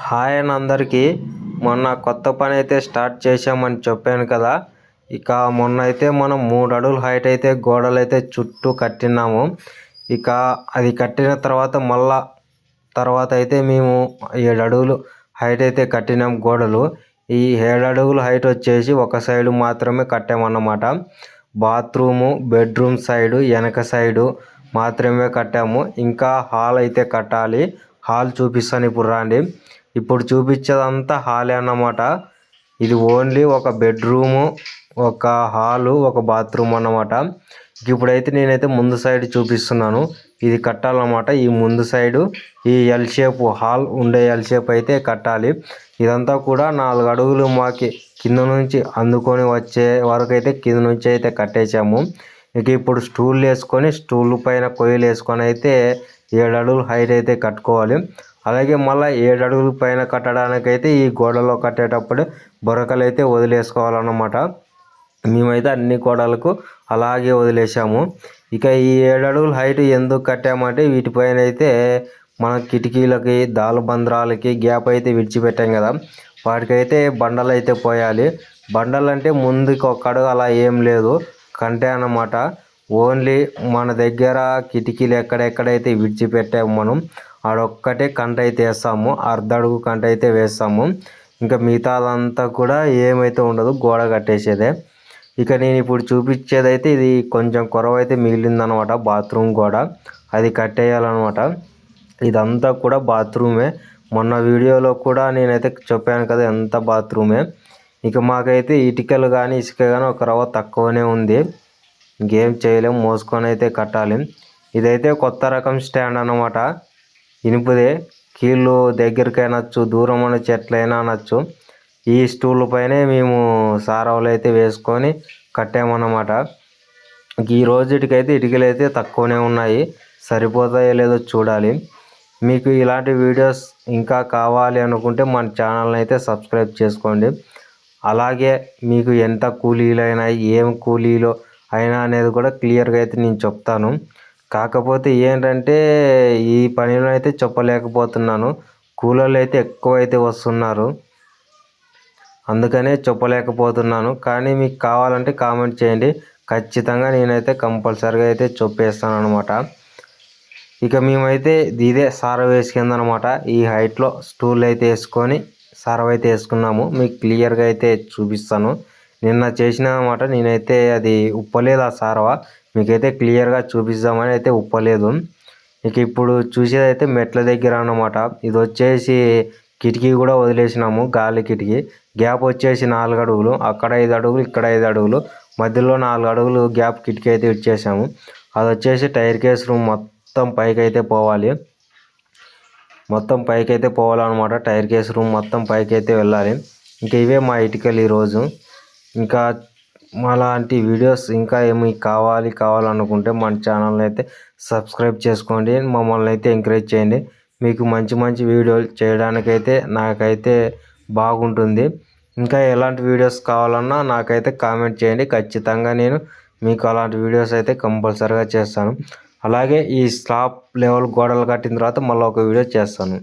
Hi అని అందరికీ. మొన్న కొత్త పని అయితే స్టార్ట్ చేసామని చెప్పాను కదా. ఇక మొన్న అయితే మనం మూడు అడుగులు హైట్ అయితే గోడలు అయితే చుట్టూ కట్టినాము. ఇక అది కట్టిన తర్వాత మళ్ళా తర్వాత అయితే మేము ఏడు అడుగులు హైట్ అయితే కట్టినాం గోడలు. ఈ ఏడు అడుగులు హైట్ వచ్చేసి ఒక సైడు మాత్రమే కట్టామన్నమాట. బాత్రూము బెడ్రూమ్ సైడు వెనక సైడు మాత్రమే కట్టాము. ఇంకా హాల్ అయితే కట్టాలి. హాల్ చూపిస్తాను ఇప్పుడు రాండి. ఇప్పుడు చూపించేదంతా హాలే అన్నమాట. ఇది ఓన్లీ ఒక బెడ్రూము ఒక హాలు ఒక బాత్రూమ్ అన్నమాట. ఇప్పుడైతే నేనైతే ముందు సైడ్ చూపిస్తున్నాను. ఇది కట్టాలన్నమాట. ఈ ముందు సైడు ఈ ఎల్ షేప్ హాల్ ఉండే ఎల్ షేప్ అయితే కట్టాలి. ఇదంతా కూడా నాలుగు అడుగులు మాకి కింద నుంచి అందుకొని వచ్చే వరకు అయితే కింద నుంచి అయితే కట్టేసాము ఇక ఇప్పుడు స్టూల్ వేసుకొని స్టూల్ పైన కొయ్యలు వేసుకొని అయితే ఏడు అడుగులు హైట్ అయితే కట్టుకోవాలి. అలాగే మళ్ళీ ఏడు అడుగుల పైన కట్టడానికైతే ఈ గోడలో కట్టేటప్పుడు బొరకలు అయితే వదిలేసుకోవాలన్నమాట. మేమైతే అన్ని గోడలకు అలాగే వదిలేసాము ఇక ఈ ఏడు అడుగుల హైట్ ఎందుకు కట్టామంటే వీటిపైన అయితే మన కిటికీలకి దాలబంద్రాలకి గ్యాప్ అయితే విడిచిపెట్టాం కదా. వాటికైతే బండలు అయితే పోయాలి. బండలు అంటే ముందుకు ఒక అడుగు అలా ఏం లేదు. కంటే అన్నమాట. ఓన్లీ మన దగ్గర కిటికీలు ఎక్కడెక్కడైతే విడిచిపెట్టాము మనం ఆడొక్కటే కంట అయితే వేస్తాము అర్ధ అడుగు కంట అయితే వేస్తాము. ఇంకా మిగతాదంతా కూడా ఏమైతే ఉండదు గోడ కట్టేసేదే. ఇక నేను ఇప్పుడు చూపించేదైతే ఇది కొంచెం కొరవ అయితే మిగిలిందనమాట బాత్రూమ్ గోడ. అది కట్టేయాలన్నమాట ఇదంతా కూడా బాత్రూమే. మొన్న వీడియోలో కూడా నేనైతే చెప్పాను కదా ఎంత బాత్రూమే. ఇక మాకైతే ఇటుకలు కానీ ఇసుక కానీ ఒక రవ్వ తక్కువనే ఉంది. ఇంకేం చేయలేం మోసుకొని అయితే కట్టాలి. ఇదైతే కొత్త రకం స్టాండ్ అన్నమాట. ఇనుపుదే కీళ్ళు దగ్గరికి దూరం ఉన్న చెట్లైనా అనొచ్చు. ఈ స్టూల్ పైనే మేము సారవలు అయితే వేసుకొని కట్టామన్నమాట. ఈ రోజుటికైతే ఇటుకలు అయితే తక్కువనే ఉన్నాయి. సరిపోతాయో లేదో చూడాలి. మీకు ఇలాంటి వీడియోస్ ఇంకా కావాలి అనుకుంటే మన ఛానల్ని అయితే సబ్స్క్రైబ్ చేసుకోండి. అలాగే మీకు ఎంత కూలీలు అయినా ఏం కూలీలు అయినా అనేది కూడా క్లియర్గా అయితే నేను చెప్తాను. కాకపోతే ఏంటంటే ఈ పనిలో అయితే చెప్పలేకపోతున్నాను. కూలోళ్ళు అయితే ఎక్కువ అయితే వస్తున్నారు. అందుకనే చెప్పలేకపోతున్నాను. కానీ మీకు కావాలంటే కామెంట్ చేయండి. ఖచ్చితంగా నేనైతే కంపల్సరీగా అయితే చెప్పేస్తాను అనమాట ఇక మేమైతే ఇదే సార వేసుకుందనమాట ఈ హైట్లో స్టూల్ అయితే వేసుకొని సారవ అయితే వేసుకున్నాము. మీకు క్లియర్గా అయితే చూపిస్తాను. నిన్న చేసిన అనమాట నేనైతే అది ఉప్పలేదు ఆ సారవ. మీకైతే క్లియర్గా చూపిస్తామని అయితే ఉప్పలేదు ఇక ఇప్పుడు చూసేదైతే మెట్ల దగ్గర అన్నమాట. ఇది వచ్చేసి కిటికీ కూడా వదిలేసినాము గాలి కిటికీ. గ్యాప్ వచ్చేసి నాలుగు అడుగులు అక్కడ ఐదు అడుగులు ఇక్కడ ఐదు అడుగులు మధ్యలో నాలుగు అడుగులు గ్యాప్ కిటికీ అయితే ఇచ్చేసాము. అది వచ్చేసి టైర్ కేస్ రూమ్ మొత్తం పైకి అయితే పోవాలి. మొత్తం పైకి అయితే పోవాలన్నమాట టైర్ కేస్ రూమ్ మొత్తం పైకి అయితే వెళ్ళాలి. ఇంకా ఇవే మా ఇటుకలు ఈరోజు. ఇంకా మాలాంటి వీడియోస్ ఇంకా ఏమి కావాలి కావాలనుకుంటే మన ఛానల్ని అయితే సబ్స్క్రైబ్ చేసుకోండి. మమ్మల్ని అయితే ఎంకరేజ్ చేయండి. మీకు మంచి మంచి వీడియోలు చేయడానికైతే నాకైతే బాగుంటుంది. ఇంకా ఎలాంటి వీడియోస్ కావాలన్నా నాకైతే కామెంట్ చేయండి. ఖచ్చితంగా నేను మీకు అలాంటి వీడియోస్ అయితే కంపల్సరీగా చేస్తాను. అలాగే ఈ స్లాబ్ లెవెల్ గోడలు కట్టిన తర్వాత మళ్ళీ ఒక వీడియో చేస్తాను.